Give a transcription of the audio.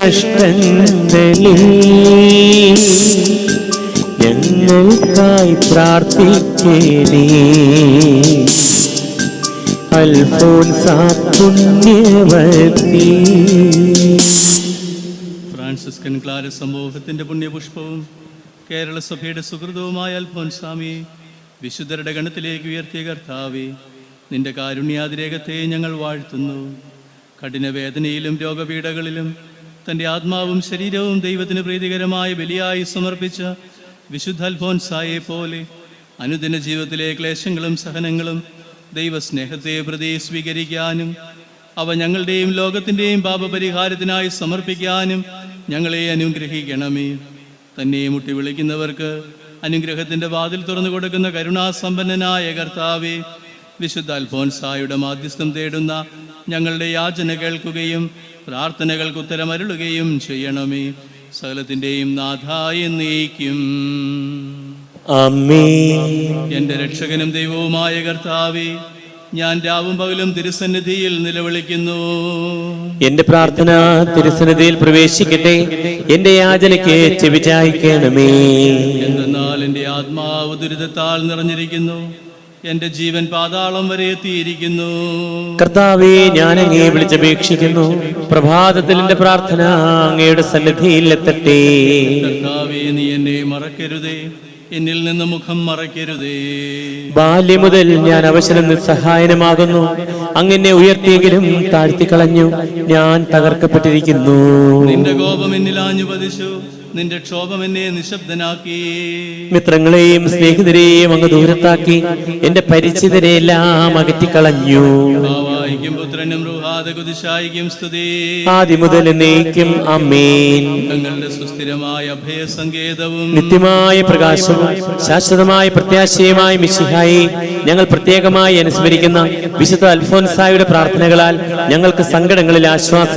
കഷ്ടങ്ങളിൽ ഞങ്ങൾക്കായി പ്രാർത്ഥിക്കേണേ. അൽഫോൻസ പുണ്യവതി ഫ്രാൻസിസ്കൻ ക്ലാര സമൂഹത്തിന്റെ പുണ്യപുഷ്പവും കേരള സഭയുടെ സുഹൃതവുമായ അൽഫോൻസാമി വിശുദ്ധരുടെ ഗണത്തിലേക്ക് ഉയർത്തിയ കർത്താവെ നിന്റെ കാരുണ്യാതിരേഖത്തെ ഞങ്ങൾ വാഴ്ത്തുന്നു. കഠിനവേദനയിലും രോഗപീഠകളിലും തന്റെ ആത്മാവും ശരീരവും ദൈവത്തിന് പ്രീതികരമായ ബലിയായി സമർപ്പിച്ച വിശുദ്ധ അൽഫോൻസായെ പോലെ അനുദിന ജീവിതത്തിലെ ക്ലേശങ്ങളും സഹനങ്ങളും ദൈവസ്നേഹത്തെ പ്രതി സ്വീകരിക്കാനും അവ ഞങ്ങളുടെയും ലോകത്തിന്റെയും പാപപരിഹാരത്തിനായി സമർപ്പിക്കാനും ഞങ്ങളെ അനുഗ്രഹിക്കണമേ. തന്നെ മുട്ടി വിളിക്കുന്നവർക്ക് അനുഗ്രഹത്തിന്റെ വാതിൽ തുറന്നു കൊടുക്കുന്ന കരുണാസമ്പന്നനായ കർത്താവെ വിശുദ്ധ അൽഫോൻസായുടെ മാധ്യസ്ഥം തേടുന്ന ഞങ്ങളുടെ യാചന കേൾക്കുകയും പ്രാർത്ഥനകൾക്ക് ഉത്തരമരുളുകയും ചെയ്യണമേ. സകലത്തിന്റെയും നാഥായി നീക്കും എന്റെ രക്ഷകനും ദൈവവുമായ കർത്താവേ ഞാൻ രാവും പകലും തിരുസന്നിധിയിൽ നിലവിളിക്കുന്നു. എന്റെ പ്രാർത്ഥന തിരുസന്നിധിയിൽ പ്രവേശിക്കട്ടെ. എന്റെ യാചനയ്ക്ക് ചെവിചായിക്കണമേ. എന്തെന്നാൽ എന്റെ ആത്മാവ് ദുരിതത്താൽ നിറഞ്ഞിരിക്കുന്നു. എന്റെ ജീവൻ പാതാളം വരെ എത്തിയിരിക്കുന്നു. കർത്താവേ ഞാൻ അങ്ങേ വിളിച്ചപേക്ഷിക്കുന്നു. പ്രഭാതത്തിൽ എന്റെ പ്രാർത്ഥന അങ്ങയുടെ സന്നിധിയിൽ എത്തട്ടെ കർത്താവേ നീ എന്നെ മറക്കരുതേ. എന്നിൽ നിന്ന് മുഖം മറക്കരുതേ. ബാല്യം മുതൽ ഞാൻ അവശനം നിസ്സഹായനമാകുന്നു അങ്ങനെ ഉയർത്തിയെങ്കിലും താഴ്ത്തിക്കളഞ്ഞു. ഞാൻ തകർക്കപ്പെട്ടിരിക്കുന്നു. നിന്റെ കോപം എന്നിലാഞ്ഞു പതിച്ചു നിന്റെ ക്ഷോഭം എന്നെ നിശബ്ദനാക്കി. മിത്രങ്ങളെയും സ്നേഹിതരെയും അങ്ങ് ദൂരത്താക്കി എന്റെ പരിചിതരെല്ലാം അകറ്റിക്കളഞ്ഞു. പുത്രനും റുഹാദ കുതിശായിക്കും സ്തുതി. ആദ്യം മുതൽ എന്നേക്കും അമ്മേൻ തങ്ങളുടെ സുസ്ഥിരമായ അഭയസങ്കേതവും നിത്യമായ പ്രകാശവും ശാശ്വതമായ പ്രത്യാശയുമായ മിശിഹായി ഞങ്ങൾ പ്രത്യേകമായി അനുസ്മരിക്കുന്ന വിശുദ്ധ അൽഫോൻസായുടെ പ്രാർത്ഥനകളാൽ ഞങ്ങൾക്ക് സങ്കടങ്ങളിൽ ആശ്വാസം